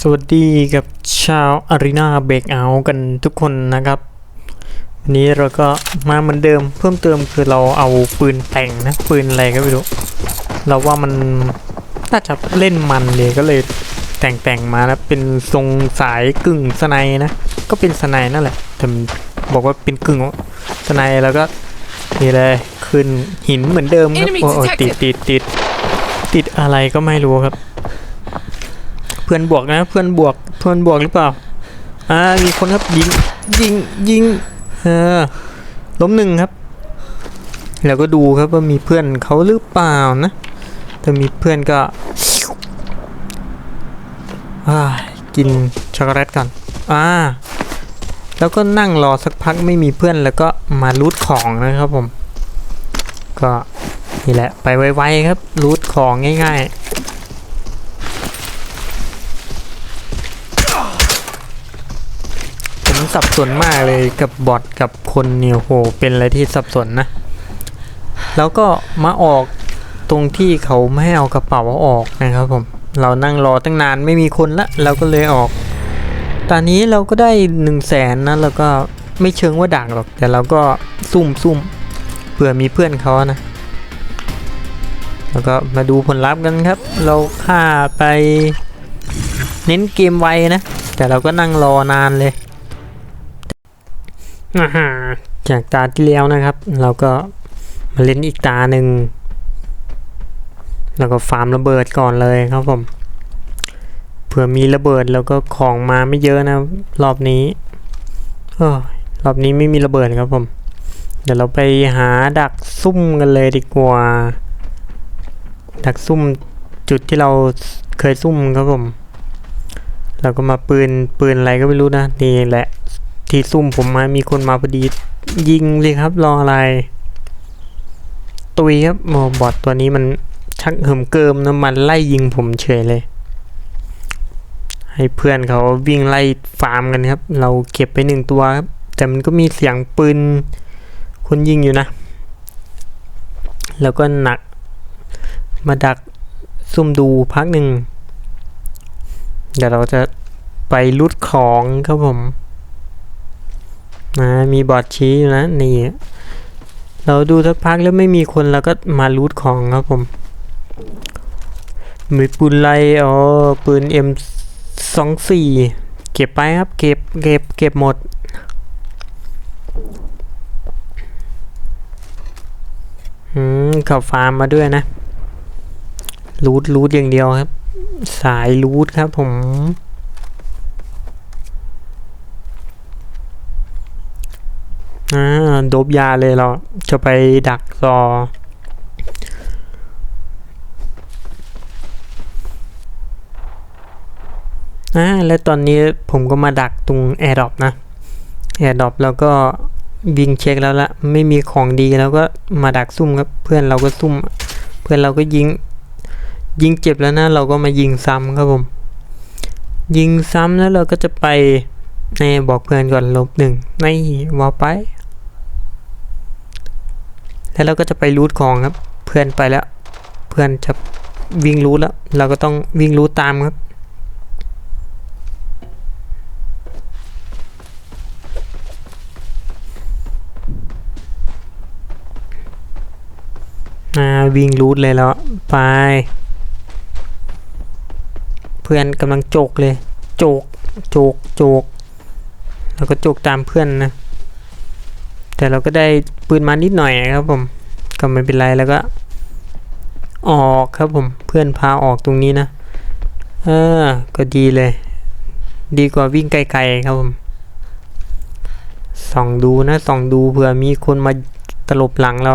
สวัสดีกับชาวอารีนาเบรกเอากันทุกคนนะครับ วันนี้เราก็มาเหมือนเดิมเพิ่มเติมคือเราเอาปืนแต่งนะปืนอะไรก็ไม่รู้ เราว่ามันน่าจะเล่นมันเลยก็เลยแต่งแต่งมานะเป็นทรงสายกึ่งสไนนะ ก็เป็นสไนนั่นแหละแต่บอกว่าเป็นกึ่งสไนแล้วก็นี่เลยขึ้นหินเหมือนเดิมครับ Enemy โอ้โอ้ติด detected ติดติดติดอะไรก็ไม่รู้ครับ เพื่อนบวกนะ เพื่อนบวกเพื่อนบวกหรือเปล่าอ่ามีคนครับยิงยิงยิงเออล้มหนึ่งครับ แล้วก็ดูครับว่ามีเพื่อนเขาหรือเปล่านะถ้ามีเพื่อนก็อ่ากินช็อกโกแลตก่อนอ่าแล้วก็นั่งรอสักพักไม่มีเพื่อนแล้วก็มารูทของนะครับผม ก็นี่แหละไปไวๆครับรูทของง่าย ๆ ผม สับสนมากเลยกับบอทกับคนเนี่ยโหเป็นอะไรที่สับสนนะ แล้วก็มาออกตรงที่เขาไม่ให้เอากระเป๋าออกนะครับผม เรานั่งรอตั้งนานไม่มีคนละเราก็เลยออก ตอนนี้เราก็ได้หนึ่งแสนนะแล้วก็ไม่เชิงว่าด่างหรอก แต่เราก็ซุ่มซุ่มเผื่อมีเพื่อนเขานะ แล้วก็มาดูผลลัพธ์กันครับ เราฆ่าไปเน้นเกมไวนะ แต่เราก็นั่งรอนานเลย จากตาที่แล้วนะครับ เราก็มาเล่นอีกตาหนึ่งแล้วก็ฟาร์มระเบิดก่อนเลยครับผมเผื่อมีระเบิดแล้วก็ของมาไม่เยอะนะ รอบนี้เออรอบนี้ไม่มีระเบิดครับผม เดี๋ยวเราไปหาดักซุ่มกันเลยดีกว่า ดักซุ่มจุดที่เราเคยซุ่มครับผม เราก็มาปืนปืนอะไรก็ไม่รู้นะนี่แหละ ที่ซุ่มผมมามีคนมาพอดี ยิงเลยครับรออะไร ตุยครับโมบอทตัวนี้มันชักเหิมเกิมนะมันไล่ยิงผมเฉยเลย ให้เพื่อนเขาวิ่งไล่ฟาร์มกันครับ เราเก็บไปหนึ่งตัวครับ แต่มันก็มีเสียงปืนคนยิงอยู่นะ แล้วก็หนักมาดักซุ่มดูพักหนึ่ง เดี๋ยวเราจะไปลุดของครับผม นะมีบอร์ดชี้อยู่นะนี่ เราดูสักพักแล้วไม่มีคนเราก็มารูทของครับผม มีปืนไล่อ๋อปืน M สองสี่เก็บไปครับ เก็บเก็บเก็บหมดอืมขับฟาร์มมาด้วยนะรูทรูทอย่างเดียวครับ สายรูทครับผม อ่าโดบยาเลยเราจะไปดักรออ่าแล้วตอนนี้ผมก็มาดักตรงแอร์ดรอปนะแอร์ดรอปแล้วก็วิ่งเช็คแล้วละไม่มีของดีแล้วก็มาดักซุ่มครับ เพื่อนเราก็ซุ่ม เพื่อนเราก็ยิง ยิงเจ็บแล้วนะ เราก็มายิงซ้ำครับผม ยิงซ้ำแล้วเราก็จะไปในบอกเพื่อนก่อนลบหนึ่งในวอลไป แล้วเราก็จะไปรูทของครับ เพื่อนไปแล้ว เพื่อนจะวิ่งรูทแล้ว เราก็ต้องวิ่งรูทตามครับอ่าวิ่งรูทเลยแล้วไป เพื่อนกำลังโจกเลย โจก โจก โจก แล้วก็โจกตามเพื่อนนะ แต่เราก็ได้ปืนมานิดหน่อยครับผม ก็ไม่เป็นไรแล้วก็ ออกครับผม เพื่อนพาออกตรงนี้นะเออก็ดีเลย ดีกว่าวิ่งไกลๆครับผมส่องดูนะส่องดูเผื่อมีคนมาตลบหลังเรา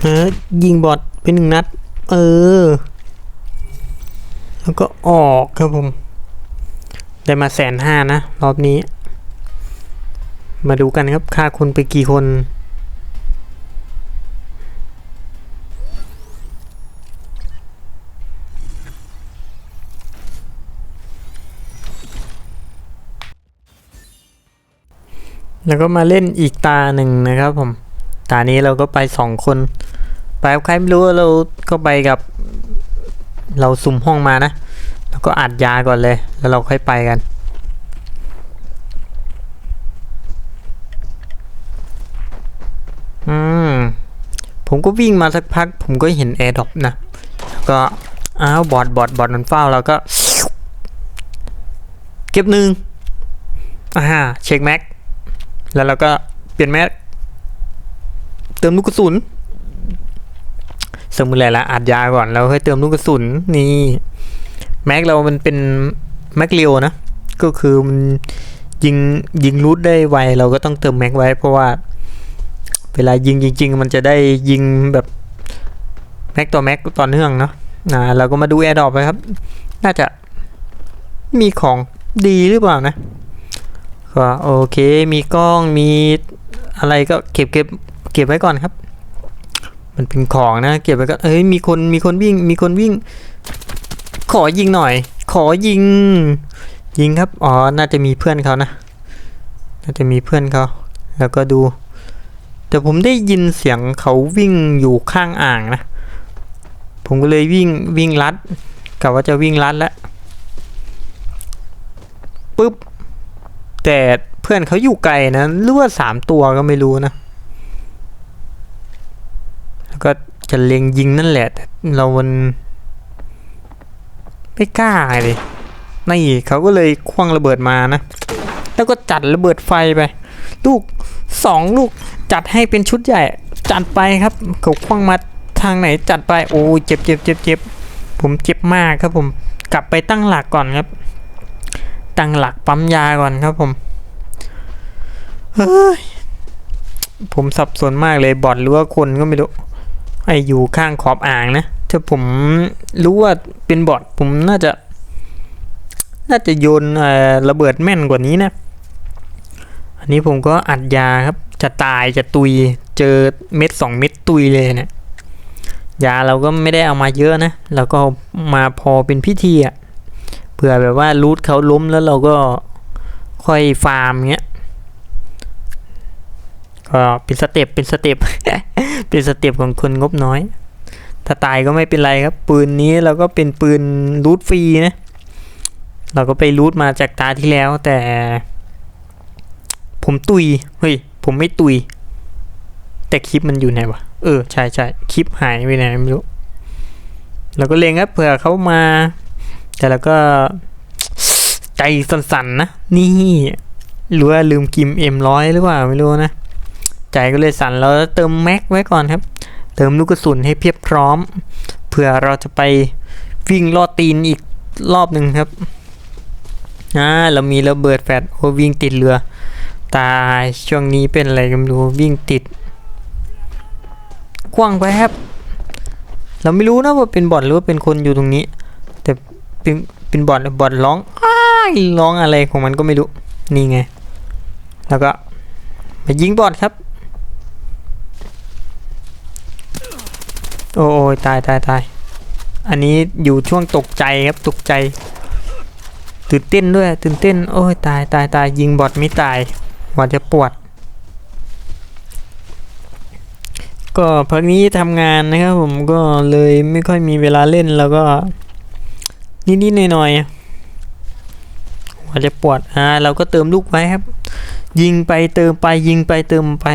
เออยิงบอดเป็นหนึ่งนัด เออ แล้วก็ออกครับผม ได้มาแสนห้านะ รอบนี้ มาดูกันครับค่าคนไปกี่คนแล้วก็มาเล่นอีกตาหนึ่งนะครับผม ตานี้เราก็ไปสองคน ไปกับใครไม่รู้เราก็ไปกับ เราสุ่มห้องมานะ แล้วก็อัดยาก่อนเลย แล้วเราค่อยไปกันอืมผมก็วิ่งมาสักพัก ผมก็เห็นแอร์ดรอปนะแล้วก็อ้าวบอดบอดบอดมันเฝ้าเราก็ เก็บหนึ่งอ่าเช็คแม็กแล้วเราก็เปลี่ยนแม็กเติมลูกกระสุน สมมติแหละละอัดยาก่อนแล้วค่อยเติมลูกกระสุนนี่แม็กเรามันเป็นแม็กเรียวนะ ก็คือมันยิงยิงรูทได้ไวเราก็ต้องเติมแม็กไว้ เพราะว่า เวลายิงจริง ๆ มันจะได้ยิงแบบแม็กต่อแม็กต่อเนื่องเนาะนะเราก็มาดูแอร์ดรอปไปครับ น่าจะมีของดีหรือเปล่านะก็โอเคมีกล้องมีอะไรก็เก็บเก็บเก็บไว้ก่อนครับ มันเป็นของนะ เก็บไว้ก็เอ้ยมีคนมีคนวิ่ง มีคนวิ่ง ขอยิงหน่อย ขอยิง ยิงครับอ๋อน่าจะมีเพื่อนเขานะน่าจะมีเพื่อนเขาแล้วก็ดู แต่ผมได้ยินเสียงเขาวิ่งอยู่ข้างอ่างนะผมก็เลยวิ่งวิ่งลัดกะว่าจะวิ่งลัดแล้วปุ๊บแต่เพื่อนเขาอยู่ไกลนะหรือว่าสามตัวก็ไม่รู้นะ แล้วก็จะเล็งยิงนั่นแหละแต่เรามันไม่กล้าเลยนี่เขาก็เลยคว้างระเบิดมานะ แล้วก็จัดระเบิดไฟไป ลูกสองลูกจัดให้เป็นชุดใหญ่ จัดไปครับเขาคว้างมาทางไหนจัดไปโอ้เจ็บเจ็บเจ็บเจ็บผมเจ็บมากครับผมกลับไปตั้งหลักก่อนครับ ตั้งหลักปั๊มยาก่อนครับผมเฮ้ยผมสับสนมากเลยบอดหรือว่าคนก็ไม่รู้ ไออยู่ข้างขอบอ่างนะ ถ้าผมรู้ว่าเป็นบอดผมน่าจะ น่าจะโยนระเบิดแม่นกว่านี้นะ อันนี้ผมก็อัดยาครับ จะตายจะตุยเจอเม็ดสองเม็ดตุยเลยเนะี่ยยาเราก็ไม่ได้เอามาเยอะนะเราก็มาพอเป็นพิธีอะเผื่อแบบว่ารูทเขาล้มแล้วเราก็ค่อยฟาร์มเงี้ยก็เป็นสเต็ปเป็นสเต็ป เป็นสเต็ปของคนงบน้อย ถ้าตายก็ไม่เป็นไรครับ ปืนนี้เราก็เป็นปืนรูทฟรีนะ เราก็ไปรูทมาจากตาที่แล้วแต่ ผมตุย เฮ้ย ผมไม่ตุย แต่คลิปมันอยู่ไหนวะ เออ ใช่ใช่คลิปหายไปไหนไม่รู้ เราก็เลงครับเผื่อเขามา แต่เราก็ใจสั่นๆนะ นี่หรือว่าลืมกิมเอ็มร้อยหรือเปล่าไม่รู้นะ ใจก็เลยสั่นเราเติมแม็กไว้ก่อนครับ เติมลูกกระสุนให้เพียบพร้อมเผื่อเราจะไปวิ่งลอดตีนอีกรอบหนึ่งครับอ่าเรามีระเบิดแฟดโอ้วิ่งติดเรือ ตายช่วงนี้เป็นอะไรกันรู้วิ่งติดกว้างไปครับ เราไม่รู้นะว่าเป็นบอทหรือว่าเป็นคนอยู่ตรงนี้ แต่เป็นเป็นบอทบอทร้องอ้ายร้องอะไรของมันก็ไม่รู้นี่ไง แล้วก็มายิงบอทครับ โอ้ยตายตายตายอันนี้อยู่ช่วงตกใจครับตกใจ ตื่นเต้นด้วย ตื่นเต้น โอ้ยตายตายตายยิงบอทไม่ตายว่าจะปวด ก็พักนี้ทำงานนะครับผมก็เลยไม่ค่อยมีเวลาเล่นแล้วก็ นิดๆหน่อยๆว่าจะปวดอ่าเราก็เติมลูกไว้ครับ ยิงไปเติมไปยิงไปเติมไป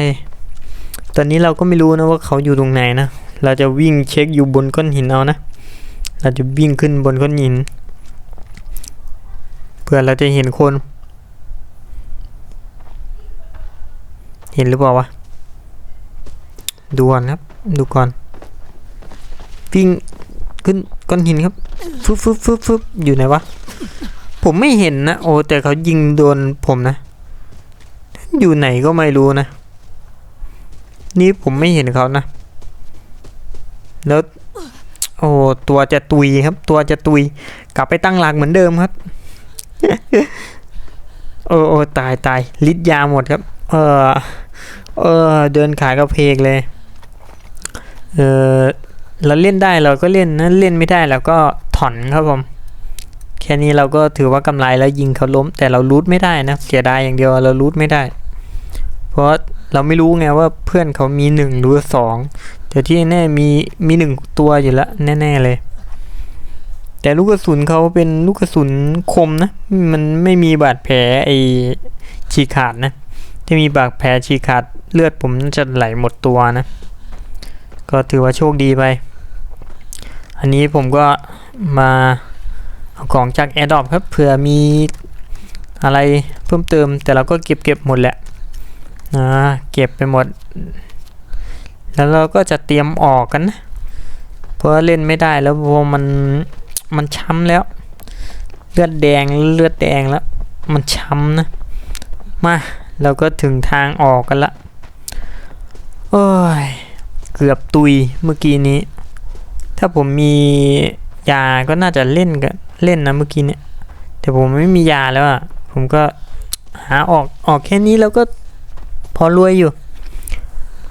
ตอนนี้เราก็ไม่รู้นะว่าเขาอยู่ตรงไหนนะ เราจะวิ่งเช็คอยู่บนก้อนหินเอานะ เราจะวิ่งขึ้นบนก้อนหิน เพื่อเราจะเห็นคน เห็นหรือเปล่าวะ ดูก่อนครับ ดูก่อน วิ่งขึ้นก้อนหินครับฟึบฟึบฟึบฟึบอยู่ไหนวะ ผมไม่เห็นนะ โอ้แต่เขายิงโดนผมนะ อยู่ไหนก็ไม่รู้นะ นี่ผมไม่เห็นเขานะ แล้วโอ้ตัวจะตุยครับ ตัวจะตุย กลับไปตั้งหลักเหมือนเดิมครับ โอ้โอ้ตายตายลิดยาหมดครับ เออเออเดินขายกระเพกเลย เออเราเล่นได้เราก็เล่นนะเล่นไม่ได้เราก็ถอนครับผม แค่นี้เราก็ถือว่ากำไรแล้วยิงเขาล้ม แต่เรารูทไม่ได้นะเสียดายอย่างเดียวเรารูทไม่ได้ เพราะเราไม่รู้ไงว่าเพื่อนเขามีหนึ่งหรือสอง แต่ที่แน่มีมีหนึ่งตัวอยู่ล้วแน่ ๆเลย แต่ลูกกระสุนเขาเป็นลูกกระสุนคมนะ มันไม่มีบาดแผลไอฉีกขาดนะถ้ามีบาดแผลฉีกขาดเลือดผมจะไหลหมดตัวนะ ก็ถือว่าโชคดีไป อันนี้ผมก็มาเอาของจากแอร์ดอปครับเผื่อมีอะไรเพิ่มเติม แต่เราก็เก็บเก็บหมดแหละนะเก็บไปหมด แล้วเราก็จะเตรียมออกกันนะเพราะเล่นไม่ได้แล้วเพราะว่ามันมันช้ำแล้ว เลือดแดงเลือดแดงแล้ว มันช้ำนะ มาเราก็ถึงทางออกกันละโอ้ยเกือบตุยเมื่อกี้นี้ ถ้าผมมียาก็น่าจะเล่นกันเล่นนะเมื่อกี้เนี่ย แต่ผมไม่มียาแล้วอะผมก็หาออกออกแค่นี้แล้วก็พอรวยอยู่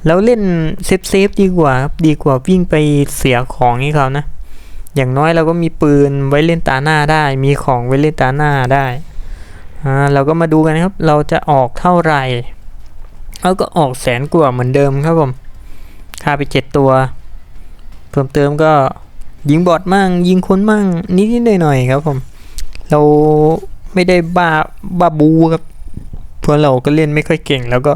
แล้วเล่นเซฟเซฟดีกว่าครับดีกว่าวิ่งไปเสียของให้เขานะ อย่างน้อยเราก็มีปืนไว้เล่นตาหน้าได้ มีของไว้เล่นตาหน้าได้อ่าเราก็มาดูกันครับ เราจะออกเท่าไหร่เราก็ออกแสนกว่าเหมือนเดิมครับผมค่าไปเจ็ดตัว เพิ่มเติมก็ยิงบอดมั่ง ยิงคนมั่ง นิดนิดหน่อยหน่อยๆครับผม เราไม่ได้บ้าบ้าบูครับเพราะเราก็เล่นไม่ค่อยเก่ง แล้วก็